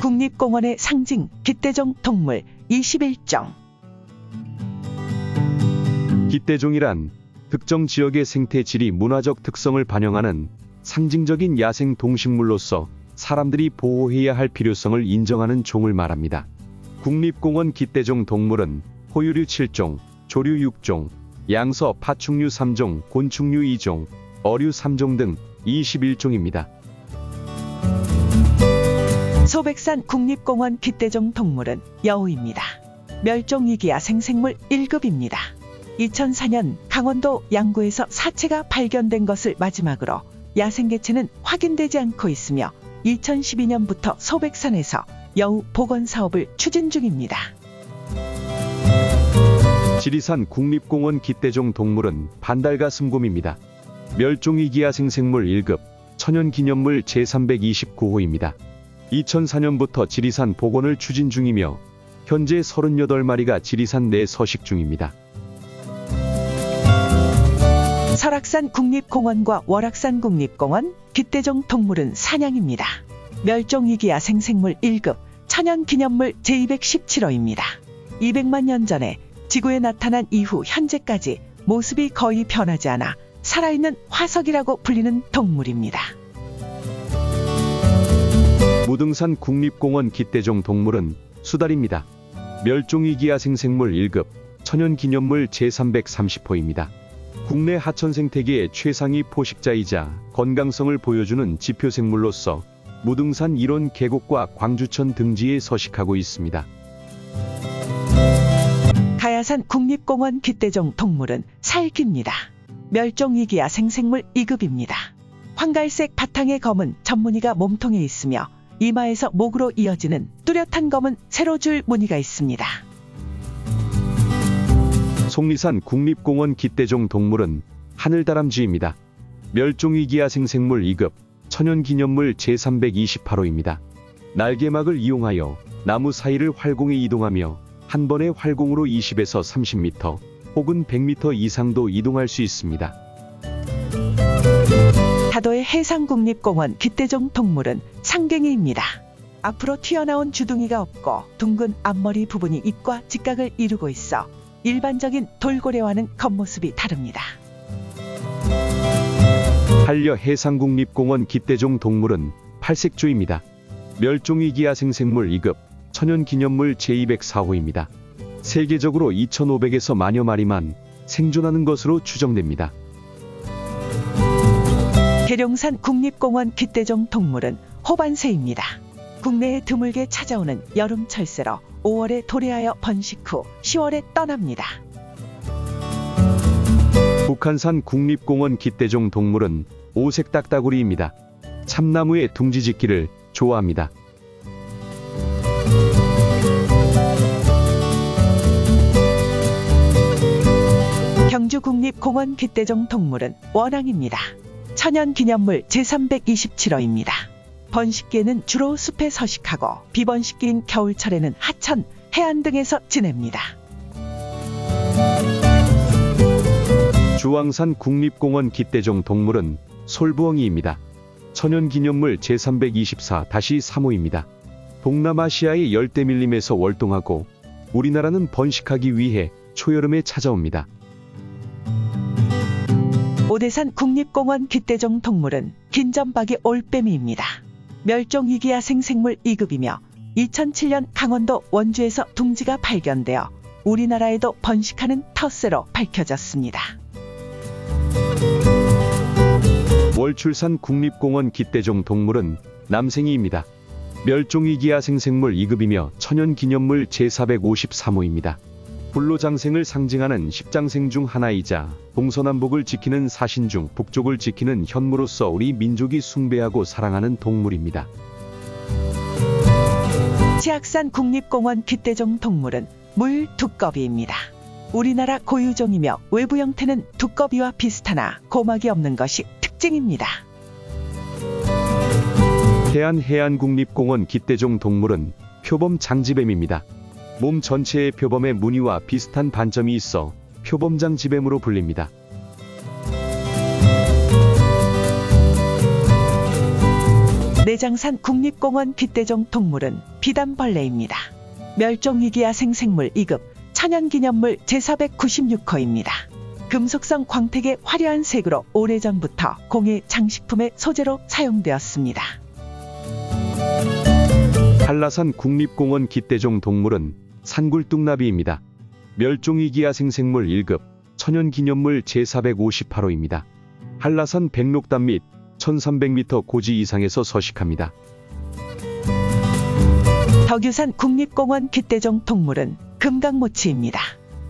국립공원의 상징 기대종 동물 21종 깃대종이란 특정 지역의 생태 지리 문화적 특성을 반영하는 상징적인 야생 동식물로서 사람들이 보호해야 할 필요성을 인정하는 종을 말합니다. 국립공원 깃대종 동물은 포유류 7종, 조류 6종, 양서 파충류 3종, 곤충류 2종, 어류 3종 등 21종입니다. 소백산 국립공원 기대종 동물은 여우입니다. 멸종위기야 생생물 1급입니다. 2004년 강원도 양구에서 사체가 발견된 것을 마지막으로 야생개체는 확인되지 않고 있으며 2012년부터 소백산에서 여우 복원 사업을 추진 중입니다. 지리산 국립공원 깃대종 동물은 반달가슴곰입니다. 멸종위기야 생생물 1급 천연기념물 제329호입니다. 2004년부터 지리산 복원을 추진 중이며 현재 38마리가 지리산 내 서식 중입니다. 설악산 국립공원과 월악산 국립공원 깃대종 동물은 사냥입니다. 멸종위기야 생생물 1급 천연기념물 제217호입니다. 200만 년 전에 지구에 나타난 이후 현재까지 모습이 거의 변하지 않아 살아있는 화석이라고 불리는 동물입니다. 무등산 국립공원 깃대종 동물은 수달입니다. 멸종위기야 생생물 1급 천연기념물 제330호입니다. 국내 하천 생태계의 최상위 포식자이자 건강성을 보여주는 지표 생물로서 무등산 일원 계곡과 광주천 등지에 서식하고 있습니다. 가야산 국립공원 깃대종 동물은 살기입니다. 멸종위기야 생생물 2급입니다. 황갈색 바탕의 검은 전무늬가 몸통에 있으며 이마에서 목으로 이어지는 뚜렷한 검은 세로줄 무늬가 있습니다. 속리산 국립공원 깃대종 동물은 하늘다람쥐입니다. 멸종위기야 생 생물 2급 천연기념물 제328호입니다. 날개막을 이용하여 나무 사이를 활공에 이동하며 한 번의 활공으로 20에서 30m 혹은 100m 이상도 이동할 수 있습니다. 다도의 해상국립공원 깃대종 동물은 상갱이입니다. 앞으로 튀어나온 주둥이가 없고 둥근 앞머리 부분이 입과 직각을 이루고 있어 일반적인 돌고래와는 겉모습이 다릅니다. 한려 해상국립공원 깃대종 동물은 팔색조입니다. 멸종위기야 생생물 2급 천연기념물 제204호입니다. 세계적으로 2,500에서 만여 마리만 생존하는 것으로 추정됩니다. 계룡산 국립공원 깃대종 동물은 호반새입니다. 국내에 드물게 찾아오는 여름 철새로 5월에 도래하여 번식 후 10월에 떠납니다. 북한산 국립공원 깃대종 동물은 오색 딱따구리입니다. 참나무의 둥지 짓기를 좋아합니다. 경주 국립공원 깃대종 동물은 원앙입니다. 천연기념물 제327호입니다. 번식기에는 주로 숲에 서식하고 비번식기인 겨울철에는 하천, 해안 등에서 지냅니다. 주황산 국립공원 깃대종 동물은 솔부엉이입니다. 천연기념물 제324-3호입니다. 동남아시아의 열대밀림에서 월동하고 우리나라는 번식하기 위해 초여름에 찾아옵니다. 오대산 국립공원 깃대종 동물은 긴점박이 올빼미입니다. 멸종위기야 생생물 2급이며 2007년 강원도 원주에서 둥지가 발견되어 우리나라에도 번식하는 텃새로 밝혀졌습니다. 월출산 국립공원 깃대종 동물은 남생이입니다. 멸종위기야 생생물 2급이며 천연기념물 제453호입니다. 불로장생을 상징하는 십장생 중 하나이자 동서남북을 지키는 사신 중 북쪽을 지키는 현무로서 우리 민족이 숭배하고 사랑하는 동물입니다. 치악산 국립공원 깃대종 동물은 물 두꺼비입니다. 우리나라 고유종이며 외부 형태는 두꺼비와 비슷하나 고막이 없는 것이 특징입니다. 해안 해안국립공원 깃대종 동물은 표범 장지뱀입니다. 몸 전체의 표범의 무늬와 비슷한 반점이 있어 표범장 지뱀으로 불립니다. 내장산 국립공원 기대종 동물은 비단벌레입니다. 멸종위기야 생생물 2급 천연기념물 제496호입니다. 금속성 광택의 화려한 색으로 오래전부터 공예 장식품의 소재로 사용되었습니다. 한라산 국립공원 기대종 동물은 산굴뚝나비입니다. 멸종위기 야 생생물 1급 천연기념물 제458호입니다. 한라산 백록담 및 1300m 고지 이상에서 서식합니다. 덕유산 국립공원 기대종 동물은 금강모치입니다.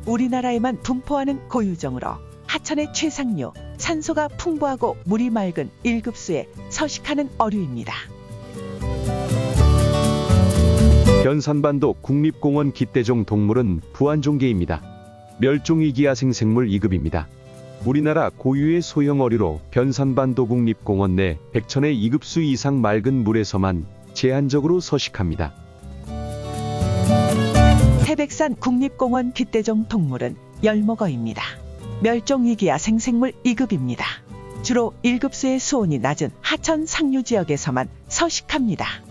우리나라에만 분포하는 고유종으로 하천의 최상류, 산소가 풍부하고 물이 맑은 1급수에 서식하는 어류입니다. 변산반도 국립공원 기대종 동물은 부안종계입니다. 멸종위기 야 생생물 2급입니다. 우리나라 고유의 소형 어류로 변산반도 국립공원 내 백천의 2급수 이상 맑은 물에서만 제한적으로 서식합니다. 태백산 국립공원 기대종 동물은 열목어입니다. 멸종위기야 생생물 2급입니다. 주로 1급수의 수온이 낮은 하천 상류 지역에서만 서식합니다.